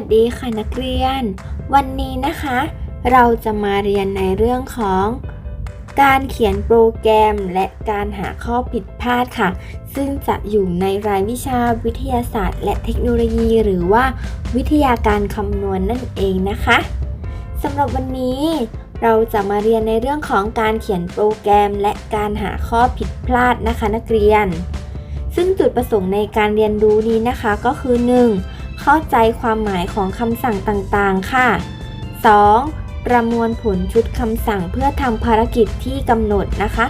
สดีค่ะนักเรียน วันนี้นะคะ เราจะมาเรียนในเรื่องของ การเขียนโปรแกรมและการหาข้อผิดพลาดค่ะ ซึ่งจะอยู่ในรายวิชาวิทยาศาสตร์ และเทคโนโลยี หรือว่าวิทยาการคำนวณนนั่นเองนะคะสำหรับวันนี้เราจะมาเรียนในเรื่องของการเขียนโปรแกรม และการหาข้อผิดพลาดนะคะ นักเรียน ซึ่งจุดประสงค์ในการเรียนรู้นี้นะคะก็คือ 1. เข้าใจความหมายของคำสั่งต่างๆ ค่ะ 2. ประมวลผลชุดคำสั่งเพื่อทำภารกิจที่กำหนดนะคะ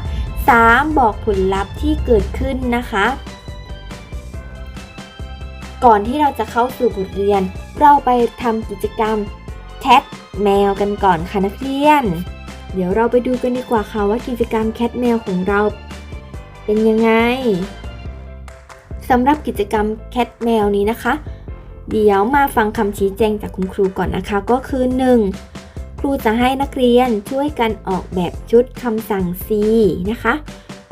3. บอกผลลัพธ์ที่เกิดขึ้นนะคะ ก่อนที่เราจะเข้าสู่บทเรียน เราไปทำกิจกรรมแคทแมวกันก่อนค่ะนักเรียน เดี๋ยวเราไปดูกันดีกว่าค่ะว่ากิจกรรมแคทแมวของเราเป็นยังไงสำหรับกิจกรรมแคทแมวนี้นะคะ เดี๋ยวมาฟังคำชี้แจงจากคุณครูก่อนนะคะ ก็คือ 1. ครูจะให้นักเรียนช่วยกันออกแบบชุดคำสั่ง C นะคะ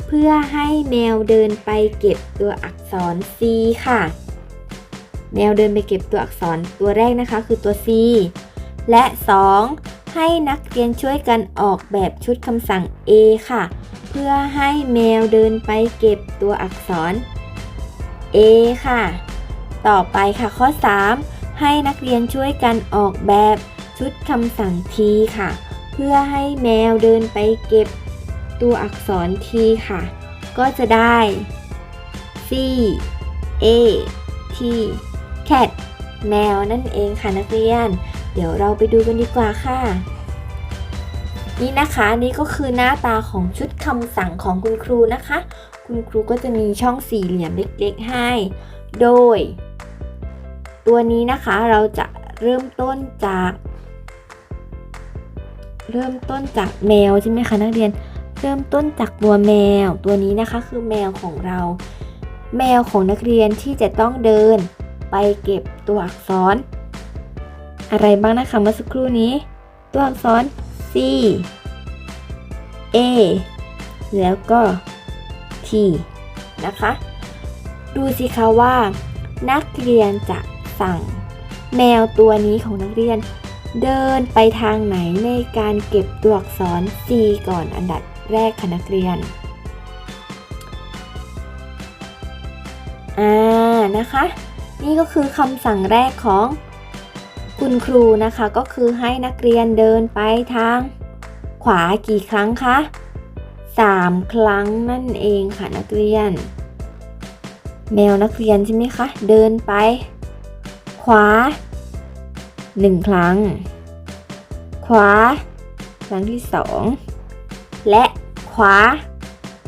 เพื่อให้แมวเดินไปเก็บตัวอักษร C ค่ะ แมวเดินไปเก็บตัวอักษรตัวแรกนะคะ คือตัว C และ 2. ให้นักเรียนช่วยกันออกแบบชุดคำสั่ง A ค่ะ เพื่อให้แมวเดินไปเก็บตัวอักษร A ค่ะ ต่อไปค่ะข้อ 3 ให้นักเรียนช่วยกันออกแบบชุดคำสั่ง T ค่ะ เพื่อให้แมวเดินไปเก็บตัวอักษร T ค่ะ ก็จะได้ C A T cat แมวนั่นเองค่ะนักเรียน เดี๋ยวเราไปดูกันดีกว่าค่ะ นี่นะคะนี่ก็คือหน้าตาของชุดคำสั่งของคุณครูนะคะ คุณครูก็จะมีช่องสี่เหลี่ยมเล็กๆให้ โดย ตัวนี้นะคะเราจะเริ่มต้นจาก เริ่มต้นจากแมวใช่ไหมคะนักเรียน เริ่มต้นจากตัวแมว ตัวนี้นะคะคือแมวของเรา แมวของนักเรียนที่จะต้องเดินไปเก็บตัวอักษร อะไรบ้างนะคะเมื่อสักครู่นี้ ตัวอักษร C A แล้วก็ T นะคะ ดูสิคะว่านักเรียนจะ สั่ง แมวตัวนี้ของนักเรียน เดินไปทางไหนในการเก็บตัวอักษร C ก่อนอันดับแรกค่ะนักเรียนอ่านะคะ นี่ก็คือคำสั่งแรกของคุณครูนะคะก็คือให้นักเรียนเดินไปทาง ขวากี่ครั้งคะ3 ครั้งนั่นเองค่ะนักเรียน แมวนักเรียนใช่ไหมคะ เดินไป วา 1 ครั้ง ขวา ครั้งที่ 2 และขวา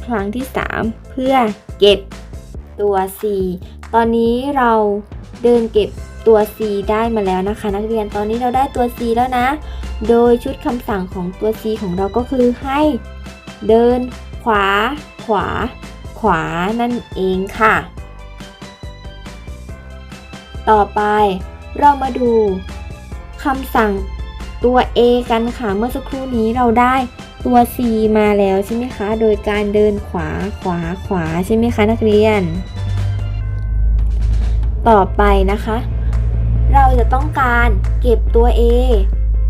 ครั้งที่ 3 เพื่อเก็บตัว C ตอนนี้เราเดินเก็บตัว C ได้มาแล้วนะคะ นักเรียนตอนนี้เราได้ตัว C แล้วนะ โดยชุดคำสั่งของตัว C ของเราก็คือให้เดินขวา ขวา ขวานั่นเองค่ะ ต่อไปเรามาดูคำสั่งตัว A กันค่ะ เมื่อสักครู่นี้เราได้ตัว C มาแล้วใช่ไหมคะ โดยการเดินขวาขวาขวาใช่ไหมคะนักเรียน ต่อไปนะคะ เราจะต้องการเก็บตัว A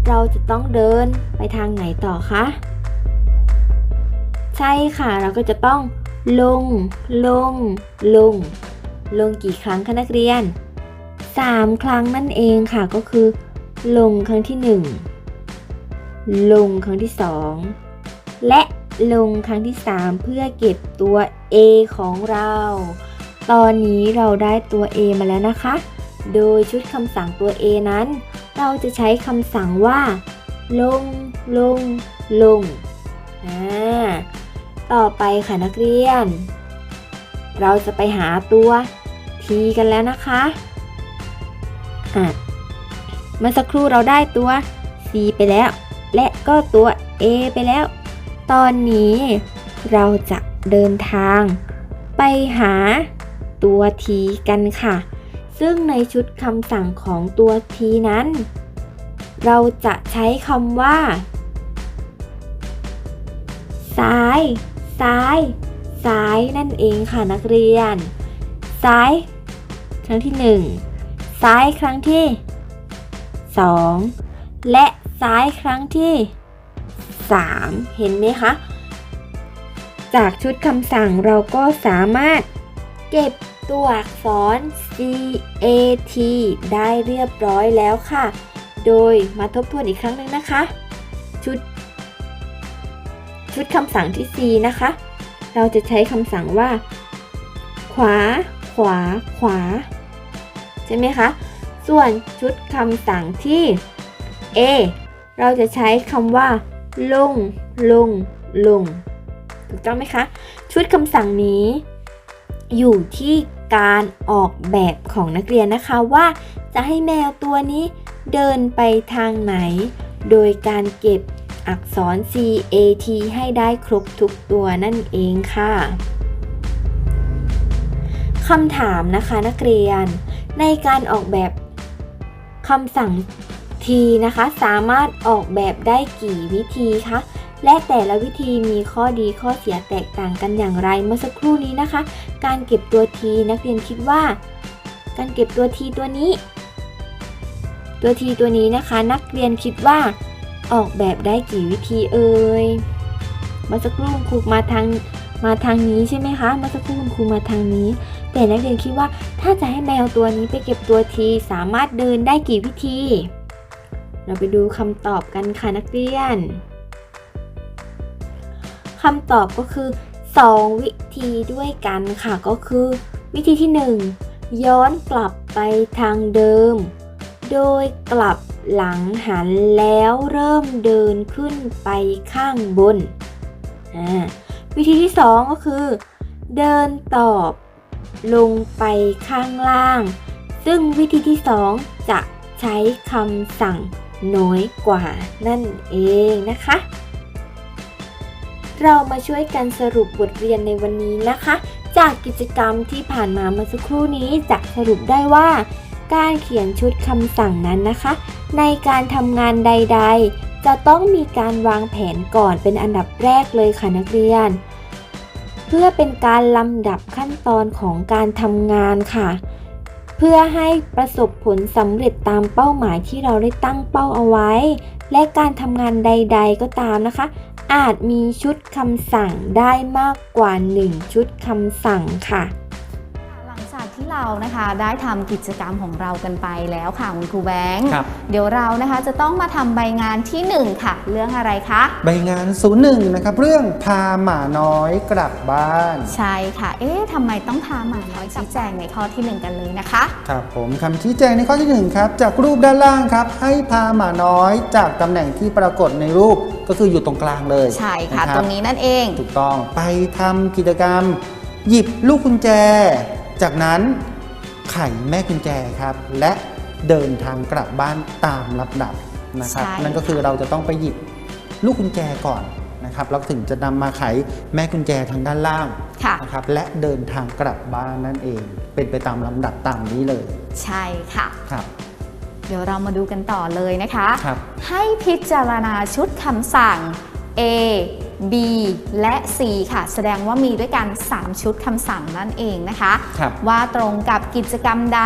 เราจะต้องเดินไปทางไหนต่อคะ ใช่ค่ะเราก็จะต้องลง ลง ลง ลง กี่ครั้งคะนักเรียน 3 ครั้งนั่นเองค่ะก็คือ ลงครั้งที่ 1 ลงครั้งที่ 2 และลงครั้งที่ 3 เพื่อเก็บตัว A ของเรา ตอนนี้เราได้ตัว A มาแล้วนะคะ โดยชุดคำสั่งตัว A นั้น เราจะใช้คำสั่งว่า ลง ลง ลง ต่อไปค่ะนักเรียน เราจะไปหาตัว T กันแล้วนะคะ อะเมื่อสักครู่เราได้ตัว C ไปแล้ว และก็ตัว A ไปแล้ว ตอนนี้เราจะเดินทาง ไปหาตัว T กันค่ะ ซึ่งในชุดคำสั่งของตัว T นั้น เราจะใช้คำว่า ซ้าย ซ้าย ซ้ายนั่นเองค่ะนักเรียน ซ้าย ครั้งที่1 ซ้ายครั้งที่ 2 และซ้ายครั้งที่ 3 เห็นไหมคะ จากชุดคำสั่งเราก็สามารถเก็บตัวอักษร C A T ได้เรียบร้อยแล้วค่ะ โดยมาทบทวนอีกครั้งหนึ่งนะคะ ชุด ชุดคำสั่งที่ C นะคะ เราจะใช้คำสั่งว่า ขวา ขวา ขวา ช่ไหมคะ ส่วนชุดคำสั่งที่ A เราจะใช้คำว่า ลง ลง ลง ถูกต้องไหมคะ ชุดคำสั่งนี้ อยู่ที่การออกแบบของนักเรียนนะคะว่า จะให้แมวตัวนี้เดินไปทางไหน โดยการเก็บอักษร C A T ให้ได้ครบทุกตัวนั่นเองค่ะคำถามนะคะนักเรียน ในการออกแบบคำสั่ง T นะคะ สามารถออกแบบได้กี่วิธีคะและแต่ละวิธีมีข้อดีข้อเสียแตกต่างกันอย่างไรเมื่อสักครู่นี้นะคะ การเก็บตัว T นักเรียนคิดว่า การเก็บตัว T ตัวนี้ ตัว T ตัวนี้นะคะ นักเรียนคิดว่าออกแบบได้กี่วิธีเอ่ยเมื่อสักครู่คุณครูมาทาง มาทางนี้ใช่ไหมคะเมื่อสักครู่คุณครูมาทางนี้ แต่นักเรียนคิดว่าถ้าจะให้แมวตัวนี้ไปเก็บตัว T สามารถเดินได้กี่วิธี เราไปดูคำตอบกันค่ะนักเรียนคำตอบก็คือ 2 วิธีด้วยกันค่ะก็คือ วิธีที่ 1 ย้อนกลับไปทางเดิม โดยกลับหลังหันแล้วเริ่มเดินขึ้นไปข้างบนอ่า วิธีที่ 2 ก็คือ เดินตอบลงไปข้างล่าง ซึ่งวิธีที่ 2 จะใช้คำสั่งน้อยกว่านั่นเองนะคะ เรามาช่วยกันสรุปบทเรียนในวันนี้นะคะ จากกิจกรรมที่ผ่านมาเมื่อสักครู่นี้จะสรุปได้ว่า การเขียนชุดคำสั่งนั้นนะคะ ในการทำงานใด ๆ จะต้องมีการวางแผนก่อนเป็นอันดับแรกเลยค่ะนักเรียน เพื่อเป็นการลำดับขั้นตอนของการทำงานค่ะ เพื่อให้ประสบผลสำเร็จตามเป้าหมายที่เราได้ตั้งเป้าเอาไว้ และการทำงานใด ๆ ก็ตามนะคะ อาจมีชุดคำสั่งได้มากกว่า 1 ชุดคำสั่งค่ะ ที่เรานะคะได้ทำกิจกรรมของเรากันไปแล้วค่ะคุณครูแบงค์ครับเดี๋ยวเรานะคะจะต้องมาทำใบงานทีหนึ่1 ค่ะ เรื่องอะไรคะ ใบงาน 01 นะครับ เรื่องพาหมาน้อยกลับบ้าน ใช่ค่ะ เอ๊ะทำไมต้องพาหมาน้อยชี้แจงในข้อที่ 1 กันเลยนะคะ ครับผมคำชี้แจงในข้อที่ 1 ครับ จากรูปด้านล่างครับ ให้พาหมาน้อยจากตำแหน่งที่ปรากฏในรูปก็คืออยู่ตรงกลางเลยใช่ค่ะนบตรงนี้นั่นเองถูกต้องไปทำกิจกรรม หยิบลูกกุญแจ จากนั้นไขแม่กุญแจครับ และเดินทางกลับบ้านตามลำดับนะครับใช่นั่นก็คือเราจะต้องไปหยิบลูกกุญแจก่อนนะครับแล้วถึงจะนำมาไขแม่กุญแจทางด้านล่างค่ะนะครับและเดินทางกลับบ้านนั่นเอง เป็นไปตามลำดับตามนี้เลย ใช่ค่ะครับเดี๋ยวเรามาดูกันต่อเลยนะคะครับให้พิจารณาชุดคำสั่ง A B และ C ค่ะ แสดงว่ามีด้วยกัน 3 ชุดคำสั่งนั่นเองนะคะครับว่าตรงกับกิจกรรมใด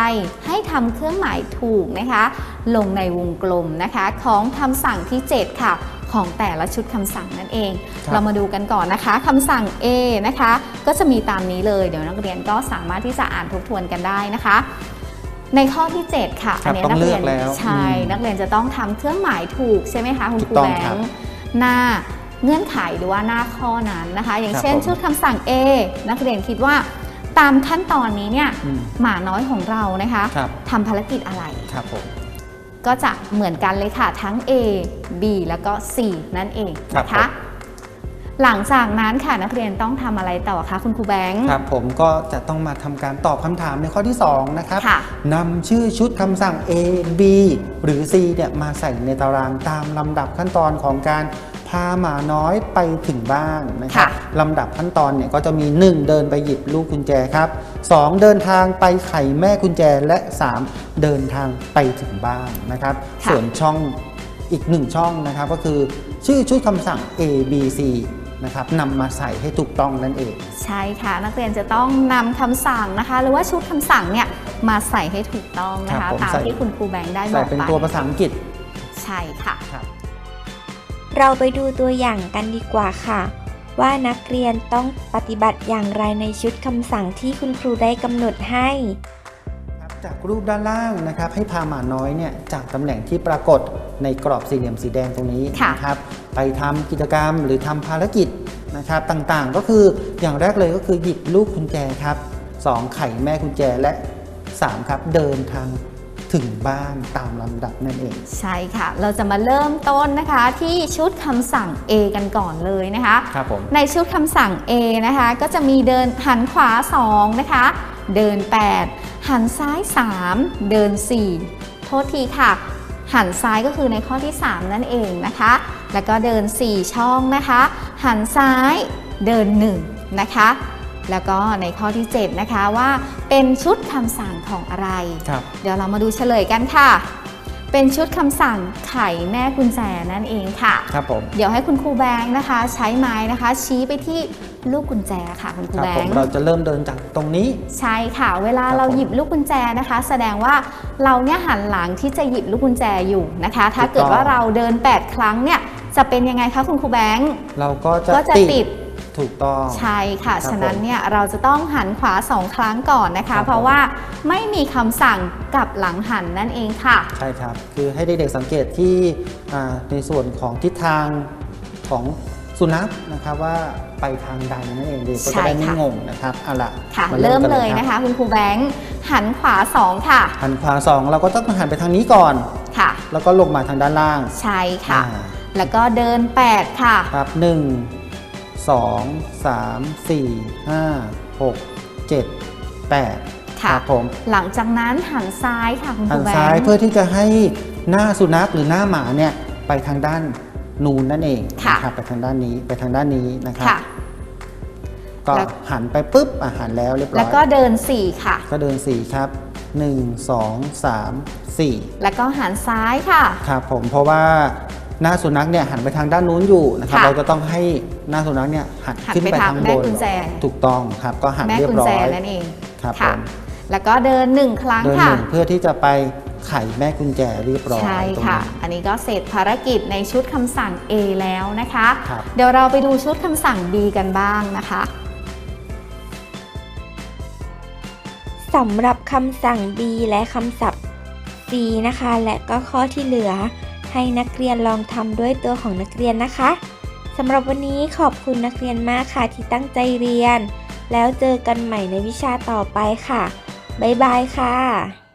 ให้ทำเครื่องหมายถูกนะคะ ลงในวงกลมนะคะ ของคำสั่งที่ 7 ค่ะของแต่ละชุดคำสั่งนั่นเองครับเรามาดูกันก่อนนะคะคำสั่ง A นะคะ ก็จะมีตามนี้เลย เดี๋ยวนักเรียนก็สามารถที่จะอ่านทบทวนกันได้นะคะ ในข้อที่ 7 ค่ะครับนี้ต้องนัเลืเรีอกนแล้วใช่อืมนักเรียนจะต้องทำเครื่องหมายถูกใช่ไหมคะคุณครูถูกต้องแบครังบค์หน้า เงื่อนไขหรือว่าหน้าข้อนั้นนะคะ อย่างครับเช่นผมชุดคำสั่ง A นักเรียนคิดว่าตามขั้นตอนนี้เนี่ยอืมหมาน้อยของเรานะคะครับทำภารกิจอะไรครับผมก็จะเหมือนกันเลยค่ะทั้ง A B แล้วก็ C นั่นเองนะครัคะบผมหลังจากนั้นค่ะนักเรียนต้องทำอะไรต่อคะคุณครูแบงค์ครับผมก็จะต้องมาทำการตอบคำถามในข้อที่ 2 นะครับค่ะนำชื่อชุดคำสั่ง A B หรือ C เนี่ยมาใส่ในตารางตามลำดับขั้นตอนของการ พาหมาน้อยไปถึงบ้านนะครับค่ะลำดับขั้นตอนเนี่ยก็จะมี 1 เดินไปหยิบลูกกุญแจครับ2เดินทางไปไขแม่กุญแจและ 3 เดินทางไปถึงบ้านนะครับค่ะส่วนช่องอีกหนึ่งช่องนะครับก็คือชื่อชุดคำสั่ง A B C นะครับนำมาใส่ให้ถูกต้องนั่นเอง ใช่ค่ะ นักเรียนจะต้องนำคำสั่งนะคะ หรือว่าชุดคำสั่งเนี่ยมาใส่ให้ถูกต้องนะครัคะบผมตามใส่ที่คุณครูแบงค์ได้บใส่อกเป็นไปตัวภาษาอังกฤษใช่ค่ะครับ เราไปดูตัวอย่างกันดีกว่าค่ะ ว่านักเรียนต้องปฏิบัติอย่างไรในชุดคำสั่งที่คุณครูได้กำหนดให้ครับจากรูปด้านล่างนะครับ ให้พาหมาน้อยเนี่ยจากตำแหน่งที่ปรากฏในกรอบสี่เหลี่ยมสีแดงตรงนี้ค่ะนะครับไปทำกิจกรรมหรือทำภารกิจนะครับต่างๆ ก็คืออย่างแรกเลยก็คือหยิบลูกกุญแจครับสองไขแม่กุญแจและสามครับเดินทาง ถึงบ้านตามลำดับนั่นเอง ใช่ค่ะ เราจะมาเริ่มต้นนะคะที่ชุดคำสั่ง A กันก่อนเลยนะคะครับผมในชุดคำสั่ง A นะคะ ก็จะมีเดินหันขวา 2 นะคะ เดิน 8 หันซ้าย 3 เดิน 4 โทษทีค่ะ หันซ้ายก็คือในข้อที่ 3 นั่นเองนะคะ แล้วก็เดิน 4 ช่องนะคะ หันซ้ายเดิน 1 นะคะ แล้วก็ในข้อที่ 7 นะคะว่าเป็นชุดคำสั่งของอะไร ครับ เดี๋ยวเรามาดูเฉลยกันค่ะ เป็นชุดคำสั่งไขแม่กุญแจนั่นเองค่ะ ครับผม เดี๋ยวให้คุณครูแบงค์นะคะ ใช้ไม้นะคะ ชี้ไปที่ลูกกุญแจค่ะคุณครูครับแบผงมค์ เราจะเริ่มเดินจากตรงนี้ ใช่ค่ะ เวลาครับเราผมหยิบลูกกุญแจนะคะ แสดงว่าเราเนี่ยหันหลังที่จะหยิบลูกกุญแจอยู่นะคะ ถ้าเกิดว่าเราเดิน 8 ครั้งเนี่ยจะเป็นยังไงคะคุณครูแบงค์ เราก็จะก็จะติด ถูกต้องใช่ค่ะครับฉะนั้นเนี่ยเราจะต้องหันขวาสองครั้งก่อนนะครัคะบเพราะว่าไม่มีคำสั่งกลับหลังหันนั่นเองค่ะ ใช่ครับ คือให้เด็กๆสังเกตที่อ่าในส่วนของทิศทางของสุนัขนะครับว่าไปทางใดนั่นเองเด็กก็ใช่จะได้ไม่ค่ะงงนะครับเอาละค่ะาเริ่มกันเลยรับนะคะ คุณครูแบงค์หันขวาสองค่ะ หันขวาสองเราก็ต้องหันไปทางนี้ก่อนค่ะ แล้วก็ลงมาทางด้านล่าง ใช่ค่ะอ่าแล้วก็เดิน 8 ค่ะ ครับห นึ่งสองสามสี่ห้าหกเจ็ดแปดค่ะครับผมหลังจากนั้นหันซ้ายค่ะคุณคหัรูนแบงซ้ายค์เพื่อที่จะให้หน้าสุนัขหรือหน้าหมาเนี่ยไปทางด้านนูนนั่นเองค่ะนะครับไปทางด้านนี้ไปทางด้านนี้นะครับค่ะ ก็แล้ว หันไปปุ๊บอะหันแล้วเรียบร้อยแล้วก็เดิน 4 ค่ะ ก็เดิน4ครับ1 2 3แล้วก็หันซ้ายค่ะ4ครับผมเพราะว่า หน้าสุนัขเนี่ยหันไปทางด้านนู้นอยู่นะครับ ค่ะเราจะต้องให้หน้าสุนัขเนี่ยหันหันขึ้นไปไปทางทางแม่บนกุญแจ ถูกต้องครับก็หันแม่เรียกุบญร้อแจยนั่นเองครับผค่ะ มแล้วก็เดิน1ครั้งเดินหค่ะ นึ่งเพื่อที่จะไปไขแม่กุญแจเรียบร้อยใช่ตรงค่ะ นี้ อันนี้ก็เสร็จภารกิจในชุดคำสั่ง A แล้วนะคะ ครับ เดี๋ยวเราไปดูชุดคำสั่ง B กันบ้างนะคะ สำหรับคำสั่ง B และคำศัพท์ C นะคะ และก็ข้อที่เหลือ ให้นักเรียนลองทำด้วยตัวของนักเรียนนะคะสำหรับวันนี้ขอบคุณนักเรียนมากค่ะที่ตั้งใจเรียน แล้วเจอกันใหม่ในวิชาต่อไปค่ะ บ๊ายบายค่ะ